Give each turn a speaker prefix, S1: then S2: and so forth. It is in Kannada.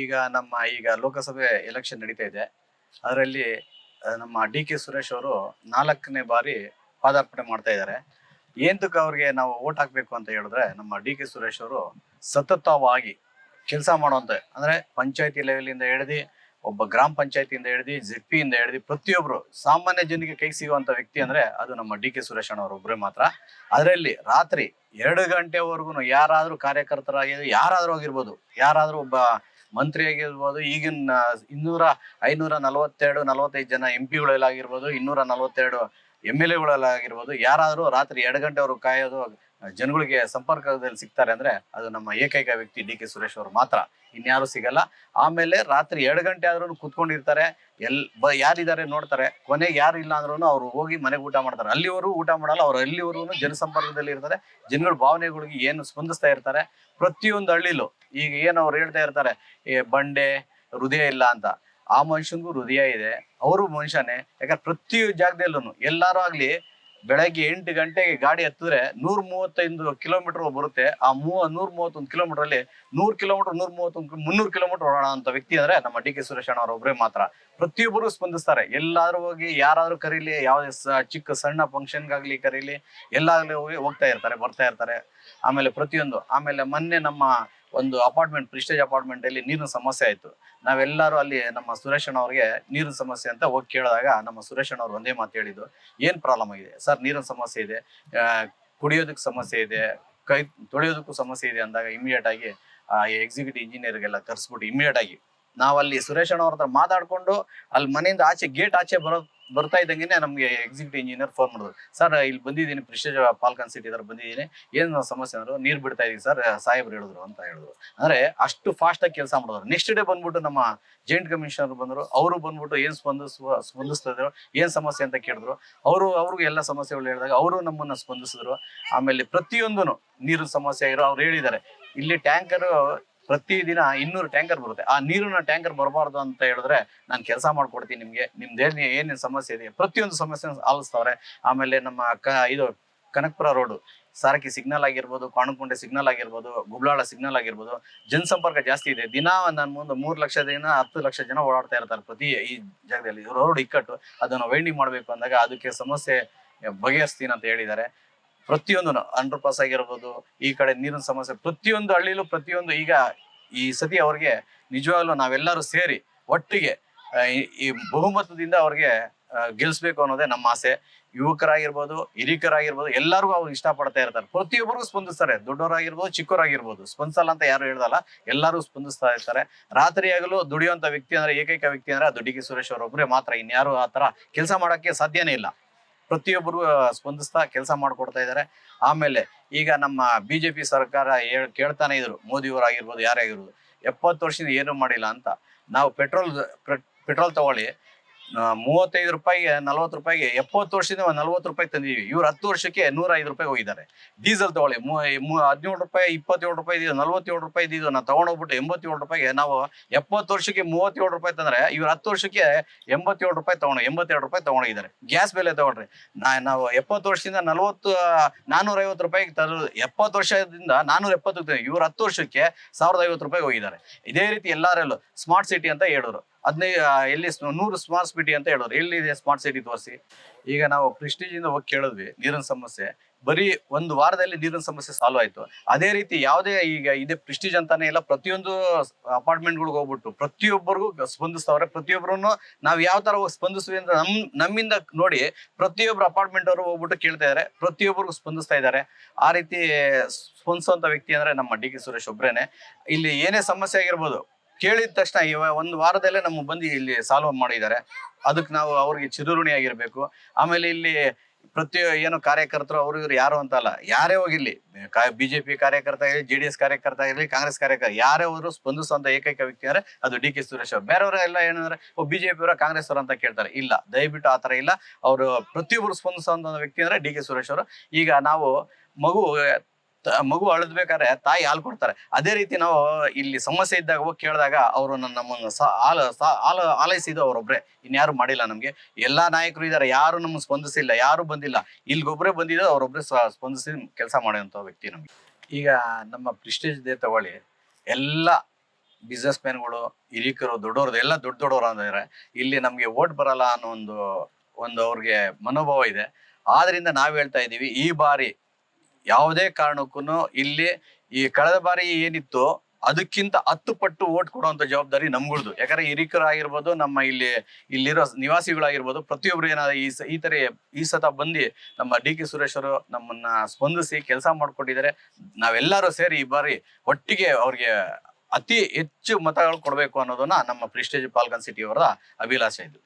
S1: ಈಗ ನಮ್ಮ ಈಗ ಲೋಕಸಭೆ ಎಲೆಕ್ಷನ್ ನಡೀತಾ ಇದೆ. ಅದರಲ್ಲಿ ನಮ್ಮ ಡಿ ಕೆ ಸುರೇಶ್ ಅವರು ನಾಲ್ಕನೇ ಬಾರಿ ಪಾದಾರ್ಪಣೆ ಮಾಡ್ತಾ ಇದ್ದಾರೆ. ಏಂತಕ್ಕೆ ಅವ್ರಿಗೆ ನಾವು ಓಟ್ ಹಾಕ್ಬೇಕು ಅಂತ ಹೇಳಿದ್ರೆ, ನಮ್ಮ ಡಿ ಕೆ ಸುರೇಶ್ ಅವರು ಸತತವಾಗಿ ಕೆಲಸ ಮಾಡುವಂತ, ಅಂದ್ರೆ ಪಂಚಾಯತಿ ಲೆವೆಲಿಂದ ಹಿಡಿದು, ಒಬ್ಬ ಗ್ರಾಮ ಪಂಚಾಯತಿಯಿಂದ ಹಿಡಿದು ಜೆಡ್ ಇಂದ ಹಿಡಿದು ಪ್ರತಿಯೊಬ್ರು ಸಾಮಾನ್ಯ ಜನರಿಗೆ ಕೈ ಸಿಗುವಂತ ವ್ಯಕ್ತಿ ಅಂದ್ರೆ ಅದು ನಮ್ಮ ಡಿ ಕೆ ಸುರೇಶ್ ಒಬ್ರೆ ಮಾತ್ರ. ಅದರಲ್ಲಿ ರಾತ್ರಿ ಎರಡು ಗಂಟೆವರೆಗೂ ಯಾರಾದ್ರೂ ಕಾರ್ಯಕರ್ತರಾಗಿ, ಯಾರಾದ್ರೂ ಆಗಿರ್ಬೋದು, ಯಾರಾದ್ರೂ ಒಬ್ಬ ಮಂತ್ರಿ ಆಗಿರ್ಬೋದು, ಈಗಿನ ಇನ್ನೂರ ಐನೂರ ನಲವತ್ತೆರಡು, ನಲವತ್ತೈದು ಜನ ಎಂ ಪಿಗಳಲ್ಲಾಗಿರ್ಬೋದು ಇನ್ನೂರ ನಲವತ್ತೆರಡು ಎಂ ಎಲ್ ಎಗಳಲ್ಲಾಗಿರ್ಬೋದು ಯಾರಾದರೂ ರಾತ್ರಿ ಎರಡು ಗಂಟೆವರೆಗೂ ಕಾಯೋದು ಜನಗಳಿಗೆ ಸಂಪರ್ಕದಲ್ಲಿ ಸಿಗ್ತಾರೆ ಅಂದ್ರೆ ಅದು ನಮ್ಮ ಏಕೈಕ ವ್ಯಕ್ತಿ ಡಿ ಕೆ ಸುರೇಶ್ ಅವರು ಮಾತ್ರ. ಇನ್ಯಾರು ಸಿಗಲ್ಲ. ಆಮೇಲೆ ರಾತ್ರಿ ಎರಡು ಗಂಟೆ ಆದ್ರೂ ಕುತ್ಕೊಂಡಿರ್ತಾರೆ. ಎಲ್ ಬ ಯಾರಿದ್ದಾರೆ ನೋಡ್ತಾರೆ. ಕೊನೆಗೆ ಯಾರು ಇಲ್ಲ ಅಂದ್ರೂ ಅವ್ರು ಹೋಗಿ ಮನೆಗೆ ಊಟ ಮಾಡ್ತಾರೆ. ಅಲ್ಲಿವರು ಊಟ ಮಾಡಲ್ಲ, ಅವ್ರು ಜನ ಜನಸಂಪರ್ಕದಲ್ಲಿ ಇರ್ತಾರೆ. ಜನಗಳ ಭಾವನೆಗಳಿಗೆ ಏನು ಸ್ಪಂದಿಸ್ತಾ ಇರ್ತಾರೆ. ಪ್ರತಿಯೊಂದು ಹಳ್ಳಿಲೂ ಈಗ ಏನು ಅವ್ರು ಹೇಳ್ತಾ ಇರ್ತಾರೆ ಈ ಬಂಡೆ, ಹೃದಯ ಇಲ್ಲ ಅಂತ. ಆ ಮನುಷ್ಯನಿಗೂ ಹೃದಯ ಇದೆ. ಅವರು ಮನುಷ್ಯನೇ. ಯಾಕಂದ್ರೆ ಪ್ರತಿ ಜಾಗದಲ್ಲೂ ಎಲ್ಲಾರು ಆಗ್ಲಿ ಬೆಳಗ್ಗೆ ಎಂಟು ಗಂಟೆಗೆ ಗಾಡಿ ಹತ್ತಿದ್ರೆ ನೂರ ಮೂವತ್ತೈದು ಕಿಲೋಮೀಟರ್ ಬರುತ್ತೆ. ಆ ಮೂವ ನೂರ ಮೂವತ್ತೊಂದು ಕಿಲೋಮೀಟರ್ ಅಲ್ಲಿ ನೂರ್ ಕಿಲೋಮೀಟರ್ ನೂರ ಮೂವತ್ತೊಂದು ಮುನ್ನೂರು ಕಿಲೋಮೀಟರ್ ಓಡೋಣ ಅಂತ ವ್ಯಕ್ತಿ ಅಂದ್ರೆ ನಮ್ಮ ಡಿ ಕೆ ಸುರೇಶ್ ಅಣ್ಣ ಒಬ್ಬರೇ ಮಾತ್ರ. ಪ್ರತಿಯೊಬ್ಬರು ಸ್ಪಂದಿಸ್ತಾರೆ. ಎಲ್ಲಾದ್ರೂ ಹೋಗಿ ಯಾರಾದ್ರೂ ಕರೀಲಿ, ಯಾವುದೇ ಚಿಕ್ಕ, ಸಣ್ಣ ಫಂಕ್ಷನ್ಗಾಗ್ಲಿ ಕರೀಲಿ ಎಲ್ಲಾಗ್ಲಿ ಹೋಗಿ ಹೋಗ್ತಾ ಇರ್ತಾರೆ, ಬರ್ತಾ ಇರ್ತಾರೆ. ಆಮೇಲೆ ಪ್ರತಿಯೊಂದು, ಆಮೇಲೆ ಮೊನ್ನೆ ನಮ್ಮ ಒಂದು ಅಪಾರ್ಟ್ಮೆಂಟ್ ಪ್ರಿಸ್ಟೇಜ್ ಅಪಾರ್ಟ್ಮೆಂಟ್ ಅಲ್ಲಿ ನೀರಿನ ಸಮಸ್ಯೆ ಆಯ್ತು. ನಾವೆಲ್ಲರೂ ಅಲ್ಲಿ ನಮ್ಮ ಸುರೇಶ್ ಅಣ್ಣ ಅವ್ರಿಗೆ ನೀರಿನ ಸಮಸ್ಯೆ ಅಂತ ಹೋಗಿ ಕೇಳಿದಾಗ ನಮ್ಮ ಸುರೇಶ್ ಅಣ್ಣ ಅವ್ರು ಒಂದೇ ಮಾತು ಹೇಳಿದ್ದು ಏನ್ ಪ್ರಾಬ್ಲಮ್ ಆಗಿದೆ? ಸರ್ ನೀರಿನ ಸಮಸ್ಯೆ ಇದೆ. ಆ, ಕುಡಿಯೋದಕ್ಕೆ ಸಮಸ್ಯೆ ಇದೆ. ಕೈ ತೊಳೆಯೋದಕ್ಕೂ ಸಮಸ್ಯೆ ಇದೆ ಅಂದಾಗ ಇಮಿಡಿಯೇಟ್ ಆಗಿ ಎಕ್ಸಿಕ್ಯೂಟಿವ್ ಇಂಜಿನಿಯರ್ಗೆಲ್ಲ ಕರ್ಸ್ಬಿಟ್ಟು ಇಮಿಡಿಯೇಟ್ ಆಗಿ ನಾವಲ್ಲಿ ಸುರೇಶ್ ಅಣ್ಣ ಅವ್ರ ಹತ್ರ ಮಾತಾಡ್ಕೊಂಡು ಅಲ್ಲಿ ಮನೆಯಿಂದ ಆಚೆ ಗೇಟ್ ಆಚೆ ಬರೋ ಬರ್ತಾ ಇದ್ದಂಗೆ ನಮಗೆ ಎಕ್ಸಿಕ್ಯೂಟಿವ್ ಇಂಜಿನಿಯರ್ ಫೋನ್ ಮಾಡಿದ್ರು. ಸರ್, ಇಲ್ಲಿ ಬಂದಿದ್ದೀನಿ ಪ್ರಿಸ್ಟೇಜ್ ಪಾಲ್ಕನ್ ಸಿಟಿ ಹತ್ರ ಬಂದಿದ್ದೀನಿ. ಏನು ಸಮಸ್ಯೆ? ಅಂದ್ರು, ನೀರು ಬಿಡ್ತಾ ಇದೀವಿ ಸರ್, ಸಾಹೇಬ್ರು ಹೇಳಿದ್ರು, ಅಂತ ಹೇಳಿದ್ರು. ಅಂದ್ರೆ ಅಷ್ಟು ಫಾಸ್ಟ್ ಆಗಿ ಕೆಲಸ ಮಾಡಿದ್ರು ನೆಕ್ಸ್ಟ್ ಡೇ ಬಂದ್ಬಿಟ್ಟು ನಮ್ಮ ಜಾಯಿಂಟ್ ಕಮಿಷನರ್ ಬಂದ್ರು. ಅವರು ಬಂದ್ಬಿಟ್ಟು ಏನು ಸ್ಪಂದಿಸುವ ಸ್ಪಂದಿಸ್ತಾ ಇದ್ರು? ಏನು ಸಮಸ್ಯೆ ಅಂತ ಕೇಳಿದ್ರು. ಅವರು, ಅವ್ರಿಗೂ ಎಲ್ಲ ಸಮಸ್ಯೆಗಳು ಹೇಳಿದಾಗ ಅವರು ನಮ್ಮನ್ನ ಸ್ಪಂದಿಸಿದ್ರು. ಆಮೇಲೆ ಪ್ರತಿಯೊಂದು ನೀರಿನ ಸಮಸ್ಯೆ ಆಗಿರೋ ಅವ್ರು ಹೇಳಿದ್ದಾರೆ. ಇಲ್ಲಿ ಟ್ಯಾಂಕರ್ ಪ್ರತಿದಿನ ಇನ್ನೂರು ಟ್ಯಾಂಕರ್ ಬರುತ್ತೆ. ಆ ನೀರಿನ ಟ್ಯಾಂಕರ್ ಬರಬಾರ್ದು ಅಂತ ಹೇಳಿದ್ರೆ ನಾನು ಕೆಲಸ ಮಾಡ್ಕೊಡ್ತೀನಿ ನಿಮ್ಗೆ. ನಿಮ್ ದೇಹ ಏನೇನು ಸಮಸ್ಯೆ ಇದೆ? ಪ್ರತಿಯೊಂದು ಸಮಸ್ಯೆ ಆಲಿಸ್ತವ್ರೆ. ಆಮೇಲೆ ನಮ್ಮ ಕ ಇದು ಕನಕಪುರ ರೋಡ್. ಸಾರಕಿ ಸಿಗ್ನಲ್ ಆಗಿರ್ಬೋದು ಕಾಣುಕುಂಟೆ ಸಿಗ್ನಲ್ ಆಗಿರ್ಬೋದು, ಗುಬ್ಲಾಳ ಸಿಗ್ನಲ್ ಆಗಿರ್ಬೋದು, ಜನಸಂಪರ್ಕ ಜಾಸ್ತಿ ಇದೆ. ದಿನ ನನ್ನ ಮುಂದೆ ಮೂರು ಲಕ್ಷ ಜನ, ಹತ್ತು ಲಕ್ಷ ಜನ ಓಡಾಡ್ತಾ ಇರ್ತಾರೆ ಪ್ರತಿ ಈ ಜಾಗದಲ್ಲಿ. ರೋಡ್ ಇಕ್ಕಟ್ಟು, ಅದನ್ನು ವೈಂಡಿಂಗ್ ಮಾಡ್ಬೇಕು ಅಂದಾಗ ಅದಕ್ಕೆ ಸಮಸ್ಯೆ ಬಗೆಹರಿಸ್ತೀನಿ ಅಂತ ಹೇಳಿದ್ದಾರೆ. ಪ್ರತಿಯೊಂದು ಅಂಡರ್ ಪಾಸ್ ಆಗಿರ್ಬೋದು, ಈ ಕಡೆ ನೀರಿನ ಸಮಸ್ಯೆ, ಪ್ರತಿಯೊಂದು ಹಳ್ಳಿಲೂ ಪ್ರತಿಯೊಂದು ಈಗ ಈ ಸತಿ ಅವ್ರಿಗೆ ನಿಜವಾಗ್ಲೂ ನಾವೆಲ್ಲರೂ ಸೇರಿ ಒಟ್ಟಿಗೆ ಈ- ಬಹುಮತದಿಂದ ಅವ್ರಿಗೆ ಗೆಲ್ಸ್ಬೇಕು ಅನ್ನೋದೇ ನಮ್ಮ ಆಸೆ. ಯುವಕರಾಗಿರ್ಬೋದು, ಹಿರಿಕರಾಗಿರ್ಬೋದು, ಎಲ್ಲರಿಗೂ ಅವ್ರು ಇಷ್ಟಪಡ್ತಾ ಇರ್ತಾರೆ. ಪ್ರತಿಯೊಬ್ಬರಿಗೂ ಸ್ಪಂದಿಸ್ತಾರೆ. ದೊಡ್ಡವರಾಗಿರ್ಬೋದು, ಚಿಕ್ಕವರಾಗಿರ್ಬೋದು. ಸ್ಪಂದಿಸಲ್ಲ ಅಂತ ಯಾರು ಹೇಳ್ದಲ್ಲ, ಎಲ್ಲರೂ ಸ್ಪಂದಿಸ್ತಾ ಇರ್ತಾರೆ. ರಾತ್ರಿ ಆಗಲು ದುಡಿಯುವಂತ ವ್ಯಕ್ತಿ ಅಂದ್ರೆ, ಏಕೈಕ ವ್ಯಕ್ತಿ ಅಂದ್ರೆ ಅದು ಡಿ ಕೆ ಸುರೇಶ್ ಅವರೊಬ್ಬರೇ ಮಾತ್ರ. ಇನ್ಯಾರು ಆ ತರ ಕೆಲಸ ಮಾಡಕ್ಕೆ ಸಾಧ್ಯನೇ ಇಲ್ಲ. ಪ್ರತಿಯೊಬ್ಬರು ಸ್ಪಂದಿಸ್ತಾ ಕೆಲಸ ಮಾಡಿಕೊಡ್ತಾ ಇದ್ದಾರೆ. ಆಮೇಲೆ ಈಗ ನಮ್ಮ ಬಿಜೆಪಿ ಸರ್ಕಾರ ಹೇಳ್, ಕೇಳ್ತಾನೆ ಇದ್ರು, ಮೋದಿಯವರಾಗಿರ್ಬೋದು ಯಾರೇ ಆಗಿರ್ಬೋದು ಎಪ್ಪತ್ತು ವರ್ಷದಿಂದ ಏನು ಮಾಡಿಲ್ಲ ಅಂತ. ನಾವು ಪೆಟ್ರೋಲ್ ಪೆಟ್ರೋಲ್ ತಗೊಳ್ಳಿ ಮೂವತ್ತೈದು ರೂಪಾಯಿಗೆ, ನಲ್ವತ್ತು ರೂಪಾಯಿಗೆ, ಎಪ್ಪತ್ತು ವರ್ಷದಿಂದ ನಲ್ವತ್ತು ರೂಪಾಯಿ ತಂದಿದ್ದೀವಿ ಇವ್ರು ಹತ್ತು ವರ್ಷಕ್ಕೆ ನೂರ ಐದು ರೂಪಾಯಿ ಹೋಗಿದ್ದಾರೆ. ಡೀಸೆಲ್ ತಗೊಳ್ಳಿ. ಹದಿನೇಳು ರೂಪಾಯಿ, ಇಪ್ಪತ್ತೇಳು ರೂಪಾಯಿ ಇದ್ದು ನಲ್ವತ್ತೇಳು ರೂಪಾಯಿ ಇದ್ದು ನಾವು ತಗೊಂಡೋಗ್ಬಿಟ್ಟು ಎಂಬತ್ತೇಳು ರೂಪಾಯಿಗೆ ನಾವು ಎಪ್ಪತ್ತು ವರ್ಷಕ್ಕೆ ಮೂವತ್ತೇಳು ರೂಪಾಯಿ ತಂದ್ರೆ, ಇವ್ರು ಹತ್ತು ವರ್ಷಕ್ಕೆ ಎಂಬತ್ತೇಳು ರೂಪಾಯಿ ತಗೊಂಡು, ಎಂಬತ್ತೆರಡು ರೂಪಾಯಿ ತಗೊಂಡಿದ್ದಾರೆ. ಗ್ಯಾಸ್ ಬೆಲೆ ತಗೊಂಡ್ರಿ ನಾ, ನಾವು ಎಪ್ಪತ್ತು ವರ್ಷದಿಂದ ನಲವತ್ತು ನಾನೂರ ಐವತ್ತು ರೂಪಾಯಿಗೆ ತರ, ಎಪ್ಪತ್ತು ವರ್ಷದಿಂದ ನಾನೂರ ಎಪ್ಪತ್ತು ಇವ್ರು ಹತ್ತು ವರ್ಷಕ್ಕೆ ಸಾವಿರದ ಐವತ್ತು ರೂಪಾಯಿ ಹೋಗಿದ್ದಾರೆ. ಇದೇ ರೀತಿ ಎಲ್ಲರಲ್ಲೂ, ಸ್ಮಾರ್ಟ್ ಸಿಟಿ ಅಂತ ಹೇಳಿದ್ರು ಹದಿನೈದು ಎಲ್ಲಿ ನೂರು ಸ್ಮಾರ್ಟ್ ಸಿಟಿ ಅಂತ ಹೇಳೋರು ಎಲ್ಲಿದೆ ಸ್ಮಾರ್ಟ್ ಸಿಟಿ ತೋರಿಸಿ? ಈಗ ನಾವು ಪ್ರೆಸ್ಟೀಜ್ ಇಂದ ಹೋಗಿ ಕೇಳಿದ್ವಿ, ನೀರಿನ ಸಮಸ್ಯೆ. ಬರೀ ಒಂದು ವಾರದಲ್ಲಿ ನೀರಿನ ಸಮಸ್ಯೆ ಸಾಲ್ವ್ ಆಯ್ತು. ಅದೇ ರೀತಿ ಯಾವುದೇ ಈಗ ಇದೆ ಪ್ರಿಸ್ಟೀಜ್ ಅಂತಾನೆ ಇಲ್ಲ, ಪ್ರತಿಯೊಂದು ಅಪಾರ್ಟ್ಮೆಂಟ್ಗಳಿಗೆ ಹೋಗ್ಬಿಟ್ಟು ಪ್ರತಿಯೊಬ್ಬರಿಗೂ ಸ್ಪಂದಿಸ್ತವ್ರೆ. ಪ್ರತಿಯೊಬ್ಬರನ್ನು ನಾವು ಯಾವ ತರ ಹೋಗಿ ಸ್ಪಂದಿಸ್ತೀವಿ ಅಂತ ನಮ್, ನಮ್ಮಿಂದ ನೋಡಿ ಪ್ರತಿಯೊಬ್ರು ಅಪಾರ್ಟ್ಮೆಂಟ್ ಅವರು ಹೋಗ್ಬಿಟ್ಟು ಕೇಳ್ತಾ ಇದಾರೆ. ಪ್ರತಿಯೊಬ್ಬರಿಗೂ ಸ್ಪಂದಿಸ್ತಾ ಇದ್ದಾರೆ ಆ ರೀತಿ ಸ್ಪಂದಿಸುವಂತ ವ್ಯಕ್ತಿ ಅಂದ್ರೆ ನಮ್ಮ ಡಿ ಕೆ ಸುರೇಶ್ ಒಬ್ರೇನೆ. ಇಲ್ಲಿ ಏನೇ ಸಮಸ್ಯೆ ಆಗಿರ್ಬೋದು ಕೇಳಿದ ತಕ್ಷಣ ಇವ ಒಂದು ವಾರದಲ್ಲೇ ನಮ್ಮ ಬಂದು ಇಲ್ಲಿ ಸಾಲ್ವ್ ಮಾಡಿದ್ದಾರೆ. ಅದಕ್ಕೆ ನಾವು ಅವ್ರಿಗೆ ಚಿರುಋಣಿ ಆಗಿರ್ಬೇಕು ಆಮೇಲೆ ಇಲ್ಲಿ ಪ್ರತಿ ಏನು ಕಾರ್ಯಕರ್ತರು, ಅವರು ಇವ್ರು ಯಾರು ಅಂತ ಅಲ್ಲ, ಯಾರೇ ಹೋಗಿರ್ಲಿ ಬಿಜೆಪಿ ಕಾರ್ಯಕರ್ತ ಆಗಿರಲಿ ಜೆ ಡಿ ಎಸ್ ಕಾರ್ಯಕರ್ತ ಆಗಿರಲಿ, ಕಾಂಗ್ರೆಸ್ ಕಾರ್ಯಕರ್ತ, ಯಾರೇ ಹೋದ್ರು ಸ್ಪಂದಿಸುವಂತ ಏಕೈಕ ವ್ಯಕ್ತಿ ಅಂದ್ರೆ ಅದು ಡಿ ಕೆ ಸುರೇಶ್ ಅವ್ರು. ಬೇರೆಯವರು ಎಲ್ಲ ಏನಂದ್ರೆ ಬಿಜೆಪಿ ಅವರ, ಕಾಂಗ್ರೆಸ್ ಅವರು ಅಂತ ಕೇಳ್ತಾರೆ. ಇಲ್ಲ, ದಯವಿಟ್ಟು ಆ ತರ ಇಲ್ಲ. ಅವರು ಪ್ರತಿಯೊಬ್ಬರು ಸ್ಪಂದಿಸುವಂತ ವ್ಯಕ್ತಿ ಅಂದ್ರೆ ಡಿ ಕೆ ಸುರೇಶ್ ಅವರು. ಈಗ ನಾವು ಮಗು ಮಗು ಅಳದ್ಬೇಕಾದ್ರೆ ತಾಯಿ ಹಾಲು ಕೊಡ್ತಾರೆ. ಅದೇ ರೀತಿ ನಾವು ಇಲ್ಲಿ ಸಮಸ್ಯೆ ಇದ್ದಾಗ ಹೋಗಿ ಕೇಳಿದಾಗ ಅವರು ನಮ್ಮನ್ನು ಸ- ಹಾಲು ಹಾಲು ಆಲೈಸಿದ್ದು ಇನ್ಯಾರು ಮಾಡಿಲ್ಲ ನಮಗೆ. ಎಲ್ಲಾ ನಾಯಕರು ಇದ್ದಾರೆ ಯಾರು ನಮ್ಗೆ ಸ್ಪಂದಿಸಿಲ್ಲ. ಯಾರು ಬಂದಿಲ್ಲ. ಇಲ್ಲಿಗೊಬ್ಬರೇ ಬಂದಿದ್ದು ಅವರೊಬ್ಬರೇ ಸ್ಪಂದಿಸಿ ಕೆಲಸ ಮಾಡುವಂತ ವ್ಯಕ್ತಿ ನಮಗೆ. ಈಗ ನಮ್ಮ ಪ್ರಿಸ್ಟೇಜ್ ದೇ ತಗೊಳ್ಳಿ. ಎಲ್ಲ ಬಿಸ್ನೆಸ್ ಮ್ಯಾನ್ಗಳು ಹಿರಿಕರು ದೊಡ್ಡವ್ರದ್ದು ಎಲ್ಲ ದೊಡ್ಡ ದೊಡ್ಡವರು ಅಂದರೆ ಇಲ್ಲಿ ನಮಗೆ ಓಟ್ ಬರಲ್ಲ ಅನ್ನೋ ಒಂದು ಒಂದು ಅವ್ರಿಗೆ ಮನೋಭಾವ ಇದೆ. ಆದ್ರಿಂದ ನಾವು ಹೇಳ್ತಾ ಇದೀವಿ ಈ ಬಾರಿ ಯಾವುದೇ ಕಾರಣಕ್ಕೂ ಇಲ್ಲಿ ಈ ಕಳೆದ ಬಾರಿ ಏನಿತ್ತು ಅದಕ್ಕಿಂತ ಹತ್ತು ಪಟ್ಟು ಓಟ್ ಕೊಡುವಂತ ಜವಾಬ್ದಾರಿ ನಮ್ಗಳ್ದು. ಯಾಕಂದ್ರೆ ಹಿರಿಕರಾಗಿರ್ಬೋದು, ನಮ್ಮ ಇಲ್ಲಿ, ಇಲ್ಲಿರೋ ನಿವಾಸಿಗಳಾಗಿರ್ಬೋದು, ಪ್ರತಿಯೊಬ್ರು ಏನಾದ್ರು ಈ ಈ ತರ ಈ ಸತ ಬಂದು ನಮ್ಮ ಡಿ ಕೆ ಸುರೇಶ್ ಅವರು ನಮ್ಮನ್ನ ಸ್ಪಂದಿಸಿ ಕೆಲಸ ಮಾಡ್ಕೊಟ್ಟಿದ್ದಾರೆ. ನಾವೆಲ್ಲರೂ ಸೇರಿ ಈ ಬಾರಿ ಒಟ್ಟಿಗೆ ಅವ್ರಿಗೆ ಅತಿ ಹೆಚ್ಚು ಮತಗಳು ಕೊಡಬೇಕು ಅನ್ನೋದನ್ನ ನಮ್ಮ ಪ್ರಿಸ್ಟೇಜ್ ಪಾಲ್ಗನ್ ಸಿಟಿ ಅವರ ಅಭಿಲಾಷೆ ಇದು.